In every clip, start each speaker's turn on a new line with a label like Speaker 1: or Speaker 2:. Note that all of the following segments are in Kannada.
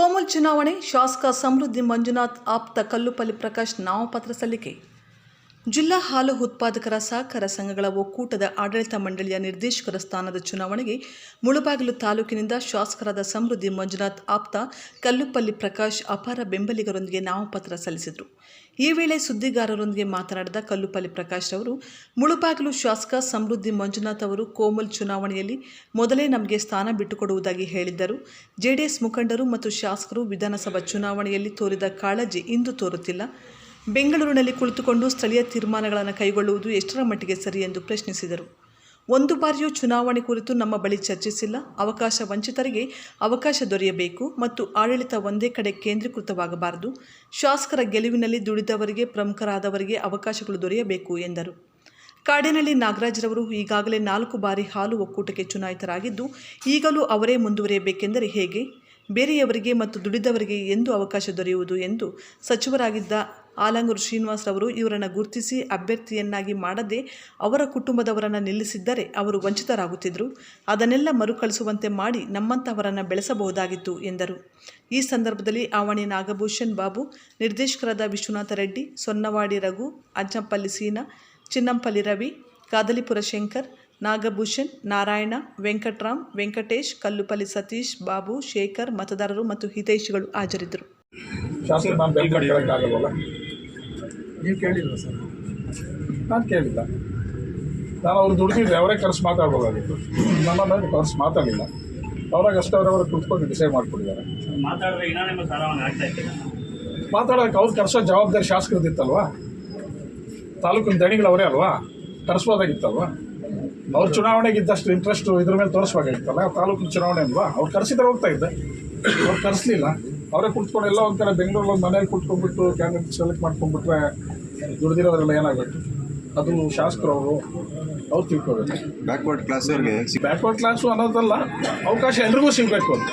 Speaker 1: ಕೋಮಲ್ ಚುನಾವಣೆ ಶಾಸಕ ಸಮೃದ್ಧಿ ಮಂಜುನಾಥ್ ಆಪ್ತ ಕಲ್ಲುಪಲ್ಲಿ ಪ್ರಕಾಶ್ ನಾಮಪತ್ರ ಸಲ್ಲಿಕೆ ಜಿಲ್ಲಾ ಹಾಲು ಉತ್ಪಾದಕರ ಸಹಕಾರ ಸಂಘಗಳ ಒಕ್ಕೂಟದ ಆಡಳಿತ ಮಂಡಳಿಯ ನಿರ್ದೇಶಕರ ಸ್ಥಾನದ ಚುನಾವಣೆಗೆ ಮುಳುಬಾಗಿಲು ತಾಲೂಕಿನಿಂದ ಶಾಸಕರಾದ ಸಮೃದ್ಧಿ ಮಂಜುನಾಥ್ ಆಪ್ತ ಕಲ್ಲುಪಲ್ಲಿ ಪ್ರಕಾಶ್ ಅಪಾರ ಬೆಂಬಲಿಗರೊಂದಿಗೆ ನಾಮಪತ್ರ ಸಲ್ಲಿಸಿದರು. ಈ ವೇಳೆ ಸುದ್ದಿಗಾರರೊಂದಿಗೆ ಮಾತನಾಡಿದ ಕಲ್ಲುಪಲ್ಲಿ ಪ್ರಕಾಶ್ ಅವರು, ಮುಳುಬಾಗಿಲು ಶಾಸಕ ಸಮೃದ್ಧಿ ಮಂಜುನಾಥ್ ಅವರು ಕೋಮಲ್ ಚುನಾವಣೆಯಲ್ಲಿ ಮೊದಲೇ ನಮಗೆ ಸ್ಥಾನ ಬಿಟ್ಟುಕೊಡುವುದಾಗಿ ಹೇಳಿದ್ದರು. ಜೆಡಿಎಸ್ ಮುಖಂಡರು ಮತ್ತು ಶಾಸಕರು ವಿಧಾನಸಭಾ ಚುನಾವಣೆಯಲ್ಲಿ ತೋರಿದ ಕಾಳಜಿ ಇಂದು ತೋರುತ್ತಿಲ್ಲ. ಬೆಂಗಳೂರಿನಲ್ಲಿ ಕುಳಿತುಕೊಂಡು ಸ್ಥಳೀಯ ತೀರ್ಮಾನಗಳನ್ನು ಕೈಗೊಳ್ಳುವುದು ಎಷ್ಟರ ಮಟ್ಟಿಗೆ ಸರಿ ಎಂದು ಪ್ರಶ್ನಿಸಿದರು. ಒಂದು ಬಾರಿಯೂ ಚುನಾವಣೆ ಕುರಿತು ನಮ್ಮ ಬಳಿ ಚರ್ಚಿಸಿಲ್ಲ. ಅವಕಾಶ ವಂಚಿತರಿಗೆ ಅವಕಾಶ ದೊರೆಯಬೇಕು ಮತ್ತು ಆಡಳಿತ ಒಂದೇ ಕಡೆ ಕೇಂದ್ರೀಕೃತವಾಗಬಾರದು. ಶಾಸಕರ ಗೆಲುವಿನಲ್ಲಿ ದುಡಿದವರಿಗೆ, ಪ್ರಮುಖರಾದವರಿಗೆ ಅವಕಾಶಗಳು ದೊರೆಯಬೇಕು ಎಂದರು. ಕಾಡಿನಲ್ಲಿ ನಾಗರಾಜರವರು ಈಗಾಗಲೇ ನಾಲ್ಕು ಬಾರಿ ಹಾಲು ಒಕ್ಕೂಟಕ್ಕೆ ಚುನಾಯಿತರಾಗಿದ್ದು, ಈಗಲೂ ಅವರೇ ಮುಂದುವರಿಯಬೇಕೆಂದರೆ ಹೇಗೆ? ಬೇರೆಯವರಿಗೆ ಮತ್ತು ದುಡಿದವರಿಗೆ ಎಂದು ಅವಕಾಶ ದೊರೆಯುವುದು ಎಂದು ಸಚಿವರಾಗಿದ್ದ ಆಲಂಗೂರು ಶ್ರೀನಿವಾಸರವರು ಇವರನ್ನು ಗುರುತಿಸಿ ಅಭ್ಯರ್ಥಿಯನ್ನಾಗಿ ಮಾಡದೆ ಅವರ ಕುಟುಂಬದವರನ್ನು ನಿಲ್ಲಿಸಿದ್ದರೆ ಅವರು ವಂಚಿತರಾಗುತ್ತಿದ್ದರು. ಅದನ್ನೆಲ್ಲ ಮರುಕಳಿಸುವಂತೆ ಮಾಡಿ ನಮ್ಮಂಥವರನ್ನು ಬೆಳೆಸಬಹುದಾಗಿತ್ತು ಎಂದರು. ಈ ಸಂದರ್ಭದಲ್ಲಿ ಆವಣಿ ನಾಗಭೂಷಣ್ ಬಾಬು, ನಿರ್ದೇಶಕರಾದ ವಿಶ್ವನಾಥ ರೆಡ್ಡಿ, ಸೊನ್ನವಾಡಿ ರಘು, ಅಜ್ಜಂಪಲ್ಲಿ ಸೀನಾ, ಚಿನ್ನಂಪಲ್ಲಿ ರವಿ, ಕಾದಲಿಪುರ ಶಂಕರ್, ನಾಗಭೂಷಣ್, ನಾರಾಯಣ, ವೆಂಕಟ್ರಾಮ್, ವೆಂಕಟೇಶ್, ಕಲ್ಲುಪಲ್ಲಿ ಸತೀಶ್, ಬಾಬು, ಶೇಖರ್, ಮತದಾರರು ಮತ್ತು ಹಿತೈಷಿಗಳು ಹಾಜರಿದ್ದರು.
Speaker 2: ಶಾಸಕರು ನಾನು ಬೆಲ್ ಕೇಳೋಕ್ಕಾಗಲ್ವಲ್ಲ
Speaker 3: ನೀವು ಕೇಳಿಲ್ಲ ಸರ್?
Speaker 2: ನಾನು ಕೇಳಿಲ್ಲ. ನಾನು ಅವ್ರು ದುಡ್ದಿದ್ದೆ ಅವರೇ ಕರೆಸಿ ಮಾತಾಡ್ಬೋದಾಗಿತ್ತು ಮೇಲೆ ಕರೆಸಿ ಮಾತಾಡಲಿಲ್ಲ. ಅವರಾಗ ಅಷ್ಟೇ ಅವರವರು ಕುತ್ಕೊಂಡು ಡಿಸೈಡ್ ಮಾಡ್ಕೊಂಡಿದ್ದಾರೆ ಮಾತಾಡೋಕೆ ಅವ್ರು ಕರೆಸೋ ಜವಾಬ್ದಾರಿ ಶಾಸಕರದಿತ್ತಲ್ವಾ ತಾಲೂಕಿನ ದಣಿಗಳು ಅವರೇ ಅಲ್ವಾ? ಕರೆಸ್ಬೋದಾಗಿತ್ತಲ್ವಾ ಅವ್ರ ಚುನಾವಣೆಗೆ ಇದ್ದಷ್ಟು ಇಂಟ್ರೆಸ್ಟು ಇದ್ರ ಮೇಲೆ ತೋರಿಸ್ಬೇಕಾಗಿತ್ತಲ್ಲ ತಾಲೂಕಿನ ಚುನಾವಣೆ ಅಲ್ವಾ? ಅವ್ರು ಕರೆಸಿದ್ರೆ ಹೋಗ್ತಾ ಇದ್ದೆ. ಅವ್ರು ಕರೆಸ್ಲಿಲ್ಲ. ಅವರೇ ಕುತ್ಕೊಂಡು ಎಲ್ಲ ಒಂದು ಕಡೆ ಬೆಂಗಳೂರಲ್ಲಿ ಒಂದು ಮನೇಲಿ ಕುತ್ಕೊಂಡ್ಬಿಟ್ಟು ಕ್ಯಾಂಡಿಡೇಟ್ ಸೆಲೆಕ್ಟ್ ಮಾಡ್ಕೊಂಡ್ಬಿಟ್ರೆ ದುಡ್ದಿರೋದ್ರೆಲ್ಲ ಏನಾಗುತ್ತೆ ಅದು ಶಾಸಕರು ಅವರು ಅವ್ರು ತಿಳ್ಕೋಬೇಕು.
Speaker 3: ಬ್ಯಾಕ್ವರ್ಡ್ ಕ್ಲಾಸ್ವರೆಗೆ
Speaker 2: ಬ್ಯಾಕ್ವರ್ಡ್ ಕ್ಲಾಸು ಅನ್ನೋದಲ್ಲ ಅವಕಾಶ ಎಲ್ರಿಗೂ ಸಿಗಬೇಕು ಅಂತ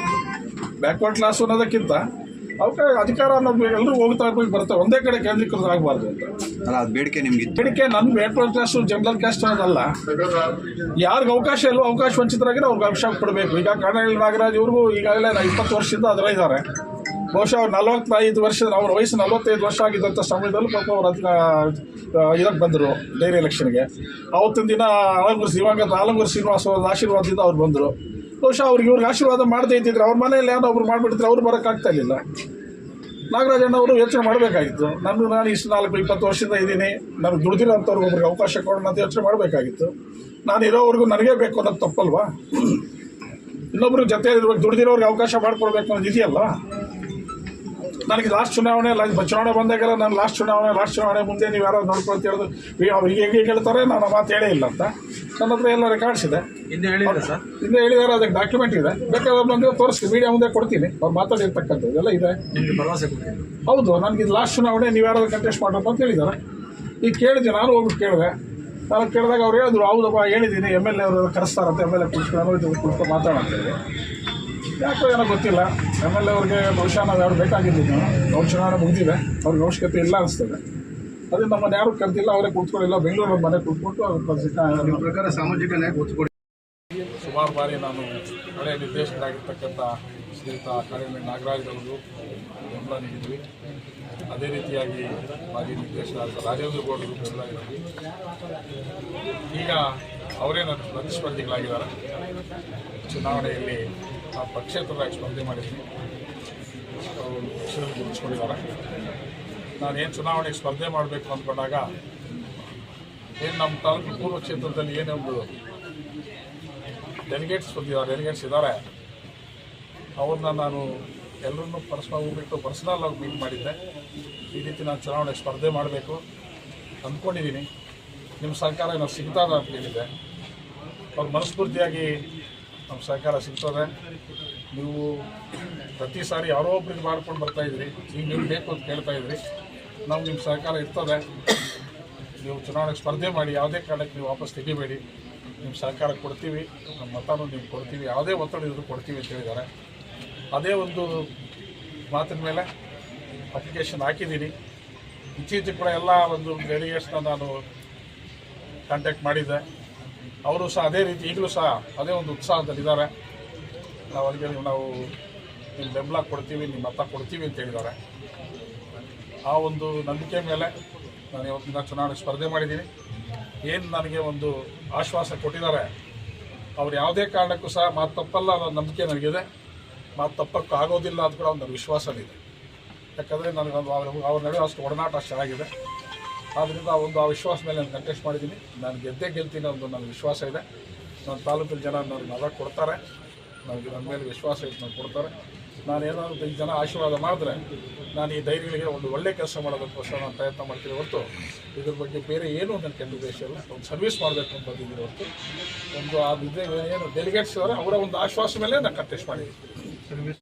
Speaker 2: ಬ್ಯಾಕ್ವರ್ಡ್ ಕ್ಲಾಸು ಅನ್ನೋದಕ್ಕಿಂತ ಅವಕಾಶ ಅಧಿಕಾರ ಅನ್ನೋದು ಎಲ್ಲರೂ ಹೋಗ್ತಾ ಹೋಗಿ ಬರ್ತಾರೆ ಒಂದೇ ಕಡೆ ಕೇಂದ್ರೀಕೃತ ಆಗಬಾರ್ದು ಅಂತ.
Speaker 3: ಅಲ್ಲ ಅದು ಬೇಡಿಕೆ ನಿಮ್ಗೆ
Speaker 2: ಬೇಡಿಕೆ ನನ್ನ ಬ್ಯಾಕ್ವರ್ಡ್ ಕ್ಲಾಸು ಜನರಲ್ ಕ್ಯಾಸ್ಟ್ ಅನ್ನೋದಲ್ಲ ಯಾರಿಗೆ ಅವಕಾಶ ಇಲ್ಲೋ ಅವಕಾಶ ವಂಚಿತರಾಗಿರೋ ಅವ್ರಿಗೆ ಅವಕಾಶ ಕೊಡಬೇಕು. ಈಗ ಕರ್ನಾಟಕ ನಾಗರಾಜ್ ಇವ್ರಿಗೂ ಈಗಾಗಲೇ ಇಪ್ಪತ್ತು ವರ್ಷದಿಂದ ಅದರ ಇದ್ದಾರೆ ಬಹುಶಃ ಅವ್ರು ನಲವತ್ತೈದು ವರ್ಷದ ಅವ್ರ ವಯಸ್ಸು ನಲವತ್ತೈದು ವರ್ಷ ಆಗಿದ್ದಂಥ ಸಮಯದಲ್ಲೂ ಪಾಪ ಅವ್ರು ಅದನ್ನ ಇದಕ್ಕೆ ಬಂದರು ಡೈರಿ ಎಲೆಕ್ಷನ್ಗೆ ಅವತ್ತಿನ ದಿನ ಆಲಂಗೂರು ದಿವಂಗತ ಆಲಂಗೂರು ಶ್ರೀನಿವಾಸ ಆಶೀರ್ವಾದದಿಂದ ಅವ್ರು ಬಂದರು. ಬಹುಶಃ ಅವ್ರಿಗೆ ಇವ್ರಿಗೆ ಆಶೀರ್ವಾದ ಮಾಡದೇ ಇದ್ದಿದ್ರೆ ಅವ್ರ ಮನೆಯಲ್ಲಿ ಏನೋ ಒಬ್ರು ಮಾಡಿಬಿಟ್ಟಿದ್ರೆ ಅವ್ರು ಬರೋಕ್ಕಾಗ್ತಾ ಇರಲಿಲ್ಲ. ನಾಗರಾಜಣ್ಣವರು ಯೋಚನೆ ಮಾಡಬೇಕಾಗಿತ್ತು. ನಾನು ನಾನು ಇಷ್ಟು ನಾಲ್ಕು, ಇಪ್ಪತ್ತು ವರ್ಷದಿಂದ ಇದ್ದೀನಿ. ನನಗೆ ದುಡ್ದಿರೋಂಥವ್ರಿಗೆ ಒಬ್ರಿಗೆ ಅವಕಾಶ ಕೊಡೋಣ ಅಂತ ಯೋಚನೆ ಮಾಡಬೇಕಾಗಿತ್ತು. ನಾನು ಇರೋವರೆಗೂ ನನಗೇ ಬೇಕು ಅನ್ನೋದು ತಪ್ಪಲ್ವಾ? ಇನ್ನೊಬ್ರು ಜೊತೆ ಇರ್ಬೇಕು ದುಡ್ದಿರೋರಿಗೆ ಅವಕಾಶ ಮಾಡಿಕೊಡ್ಬೇಕು ಅನ್ನೋದು ಇದೆಯಲ್ಲ ನನಗೆ ಲಾಸ್ಟ್ ಚುನಾವಣೆ ಚುನಾವಣೆ ಬಂದಾಗೆಲ್ಲ ನಾನು ಲಾಸ್ಟ್ ಚುನಾವಣೆ ಲಾಸ್ಟ್ ಚುನಾವಣೆ ಮುಂದೆ ನೀವು ಯಾರೋ ನೋಡ್ಕೊಳ್ತ ಹೇಳಿದ್ರು ಈಗ ಅವ್ರಿಗೆ ಹೇಗೆ ಹೇಳ್ತಾರೆ ನಾನು ಆ ಮಾತು ಹೇಳೇ ಇಲ್ಲ ಅಂತ. ನನ್ನ ಹತ್ರ ಎಲ್ಲ ರೆಕಾರ್ಡ್ಸ್ ಇದೆ.
Speaker 3: ಹಿಂದೆ ಹೇಳಿದ್ದಾರೆ ಸರ್?
Speaker 2: ಹಿಂದೆ ಹೇಳಿದಾರೆ ಅದಕ್ಕೆ ಡಾಕ್ಯುಮೆಂಟ್ ಇದೆ. ಬೇಕಾದ್ರೆ ಬಂದರೆ ತೋರಿಸ್ತೀನಿ ಮೀಡಿಯಾ ಮುಂದೆ ಕೊಡ್ತೀನಿ. ಅವ್ರು ಮಾತಾಡಿರ್ತಕ್ಕಂಥದ್ದು ಇದೆಲ್ಲ ಇದೆ.
Speaker 3: ನಿಮ್ಗೆ ಭರವಸೆ
Speaker 2: ಹೌದು ನನಗೆ ಇದು ಲಾಸ್ಟ್ ಚುನಾವಣೆ ನೀವು ಯಾರಾದ್ರೂ ಕಂಟೆಸ್ಟ್ ಮಾಡಪ್ಪ ಅಂತ ಹೇಳಿದ್ದಾರೆ ಈಗ ಕೇಳಿದೆ ನಾನು ಹೋಗ್ಬಿಟ್ಟು ಕೇಳಿದೆ. ನಾನು ಕೇಳಿದಾಗ ಅವ್ರು ಹೇಳಿದ್ರು ಹೌದಪ್ಪ ಹೇಳಿದ್ದೀನಿ. ಎಂ ಎಲ್ ಎ ಅವರು ಕರೆಸ್ತಾರಂತೆ ಎಂ ಎಲ್ ಎ ಕುತ್ಕೊಂಡು ಮಾತಾಡೋಣ ಅಂತೇಳಿ ಯಾಕೋ ಏನೋ ಗೊತ್ತಿಲ್ಲ. ಎಂ ಎಲ್ ಎ ಅವ್ರಿಗೆ ಬಹುಶಃ ನಾವು ಯಾರು ಬೇಕಾಗಿದ್ದೀವಿ ನಾವು ಅವ್ರ ಚುನಾವಣೆ ಮುಗಿದಿದೆ. ಅವ್ರಿಗೆ ಅವಶ್ಯಕತೆ ಇಲ್ಲ ಅನಿಸ್ತದೆ. ಅದೇ ನಮ್ಮನ್ನು ಯಾರು ಕರೆದಿಲ್ಲ ಅವರೇ ಕೂತ್ಕೊಳ್ಳಿಲ್ಲ. ಬೆಂಗಳೂರು ಮನೆ ಕೂತ್ಕೊಂಡು ಅವ್ರ
Speaker 3: ನಿಮ್ಮ ಪ್ರಕಾರ ಸಾಮಾಜಿಕ ನ್ಯಾಯ ಒತ್ತು
Speaker 2: ಸುಮಾರು ಬಾರಿ ನಾನು ಹಳೆಯ ನಿರ್ದೇಶಕರಾಗಿರ್ತಕ್ಕಂಥ ಶ್ರೀಯುತ ಕಾಳಿಮೆ ನಾಗರಾಜ್ ಅವರು ಬೆಂಬಲ ನೀಡಿದ್ವಿ. ಅದೇ ರೀತಿಯಾಗಿ ಮಾಜಿ ನಿರ್ದೇಶಕರಾದ ರಾಜೇಂದ್ರ ಗೌಡರು ಬೆಂಬಲ ನೀಡಿದ್ವಿ. ಈಗ ಅವರೇನು ನನ್ನ ಪ್ರತಿಸ್ಪರ್ಧಿಗಳಾಗಿದ್ದಾರೆ. ಚುನಾವಣೆಯಲ್ಲಿ ಆ ಪಕ್ಷೇತರರಾಗಿ ಸ್ಪರ್ಧೆ ಮಾಡಿದ್ದೀನಿ ಅವರು ಪಕ್ಷದಲ್ಲಿ ಗುರುತಿಸ್ಕೊಂಡಿದ್ದಾರೆ ನಾನೇನು ಚುನಾವಣೆಗೆ ಸ್ಪರ್ಧೆ ಮಾಡಬೇಕು ಅಂದ್ಕೊಂಡಾಗ ಏನು ನಮ್ಮ ತಾಲೂಕು ಪೂರ್ವ ಕ್ಷೇತ್ರದಲ್ಲಿ ಏನೊಂದು ಡೆಲಿಗೇಟ್ಸ್ ಬಂದಿದ್ದಾರೆ ಡೆಲಿಗೇಟ್ಸ್ ಇದ್ದಾರೆ. ಅವ್ರನ್ನ ನಾನು ಎಲ್ಲರನ್ನೂ ಪರ್ಸ್ನಲ್ ಹೋಗ್ಬಿಟ್ಟು ಪರ್ಸ್ನಲ್ ಆಗಿ ಮೀಟ್ ಮಾಡಿದ್ದೆ. ಈ ರೀತಿ ನಾನು ಚುನಾವಣೆ ಸ್ಪರ್ಧೆ ಮಾಡಬೇಕು ಅಂದ್ಕೊಂಡಿದ್ದೀನಿ ನಿಮ್ಮ ಸರ್ಕಾರ ಏನೋ ಸಿಗ್ತದ ಅಂತ ಹೇಳಿದ್ದೆ ಅವ್ರು ಮನಸ್ಫೂರ್ತಿಯಾಗಿ ನಮ್ಮ ಸಹಕಾರ ಸಿಗ್ತದೆ. ನೀವು ಪ್ರತಿ ಸಾರಿ ಯಾರೋ ಒಬ್ರಿಗೆ ಮಾಡ್ಕೊಂಡು ಬರ್ತಾಯಿದ್ರಿ ಈಗ ನೀವು ಬೇಕು ಅಂತ ಕೇಳ್ತಾ ಇದ್ರಿ, ನಾವು ನಿಮ್ಮ ಸಹಕಾರ ಇರ್ತದೆ. ನೀವು ಚುನಾವಣೆಗೆ ಸ್ಪರ್ಧೆ ಮಾಡಿ, ಯಾವುದೇ ಕಾರಣಕ್ಕೆ ನೀವು ವಾಪಸ್ ತೆಗಿಬೇಡಿ. ನಿಮ್ಮ ಸಹಕಾರ ಕೊಡ್ತೀವಿ, ನಮ್ಮ ಮತನೂ ನೀವು ಕೊಡ್ತೀವಿ, ಯಾವುದೇ ಒತ್ತಡ ಇದ್ರು ಕೊಡ್ತೀವಿ ಅಂತ ಹೇಳಿದ್ದಾರೆ. ಅದೇ ಒಂದು ಮಾತಿನ ಮೇಲೆ ಅಪ್ಲಿಕೇಶನ್ ಹಾಕಿದ್ದೀನಿ. ಇತ್ತೀಚೆಗೆ ಕೂಡ ಎಲ್ಲ ಒಂದು ಡೆಲಿಗೇಟ್ಸ್ನ ನಾನು ಕಾಂಟ್ಯಾಕ್ಟ್ ಮಾಡಿದ್ದೆ. ಅವರು ಸಹ ಅದೇ ರೀತಿ ಈಗಲೂ ಸಹ ಅದೇ ಒಂದು ಉತ್ಸಾಹದಲ್ಲಿದ್ದಾರೆ. ನಾವು ಅವರಿಗೆ ನಾವು ನಿಮ್ಮ ಬೆಂಬಲ ಕೊಡ್ತೀವಿ, ನಿಮ್ಮ ಮತ ಕೊಡ್ತೀವಿ ಅಂತ ಹೇಳಿದ್ದಾರೆ. ಆ ಒಂದು ನಂಬಿಕೆ ಮೇಲೆ ನಾನು ಇವತ್ತಿನ ಚುನಾವಣೆ ಸ್ಪರ್ಧೆ ಮಾಡಿದ್ದೀನಿ. ಏನು ನನಗೆ ಒಂದು ಆಶ್ವಾಸ ಕೊಟ್ಟಿದ್ದಾರೆ, ಅವ್ರು ಯಾವುದೇ ಕಾರಣಕ್ಕೂ ಸಹ ಮಾತು ತಪ್ಪಲ್ಲ ಅನ್ನೋ ನಂಬಿಕೆ ನನಗಿದೆ. ಮಾತು ತಪ್ಪಕ್ಕೆ ಆಗೋದಿಲ್ಲ ಅಂತ ಕೂಡ ಒಂದು ವಿಶ್ವಾಸವಿದೆ. ಯಾಕಂದರೆ ನನಗೆ ಅವ್ರ ಅವ್ರ ನಡುವೆ ಅಷ್ಟು ಒಡನಾಟ ಚೆನ್ನಾಗಿದೆ. ಆದ್ದರಿಂದ ಒಂದು ಆ ವಿಶ್ವಾಸ ಮೇಲೆ ನಾನು ಕಂಟೆಸ್ಟ್ ಮಾಡಿದ್ದೀನಿ. ನಾನು ಗೆದ್ದೇ ಗೆಲ್ತೀನಿ ಅನ್ನೋದು ನನಗೆ ವಿಶ್ವಾಸ ಇದೆ. ನನ್ನ ತಾಲೂಕಿನ ಜನ ನನಗೆ ಮತ ಕೊಡ್ತಾರೆ. ನನಗೆ ನನ್ನ ಮೇಲೆ ವಿಶ್ವಾಸ ಇಟ್ಟು ನಾನು ಕೊಡ್ತಾರೆ. ನಾನು ಏನಾದರೂ ಈ ಜನ ಆಶೀರ್ವಾದ ಮಾಡಿದ್ರೆ ನಾನು ಈ ಧೈರ್ಯಗಳಿಗೆ ಒಂದು ಒಳ್ಳೆ ಕೆಲಸ ಮಾಡೋದಕ್ಕೋಸ್ಕರ ನಾನು ಪ್ರಯತ್ನ ಮಾಡ್ತೀನಿ ಹೊರತು ಇದ್ರ ಬಗ್ಗೆ ಬೇರೆ ಏನೂ ಕೆಟ್ಟ ಉದ್ದೇಶ ಇಲ್ಲ. ಒಂದು ಸರ್ವಿಸ್ ಮಾಡಬೇಕು ಅಂತ ಬಂದಿದ್ದೀನಿ ಹೊರತು. ಒಂದು ಆ ಏನು ಡೆಲಿಗೇಟ್ಸ್ ಇದ್ದಾರೆ ಅವರ ಒಂದು ಆಶ್ವಾಸ ಮೇಲೆ ನಾನು ಕಂಟೆಸ್ಟ್ ಮಾಡಿದ್ದೀನಿ.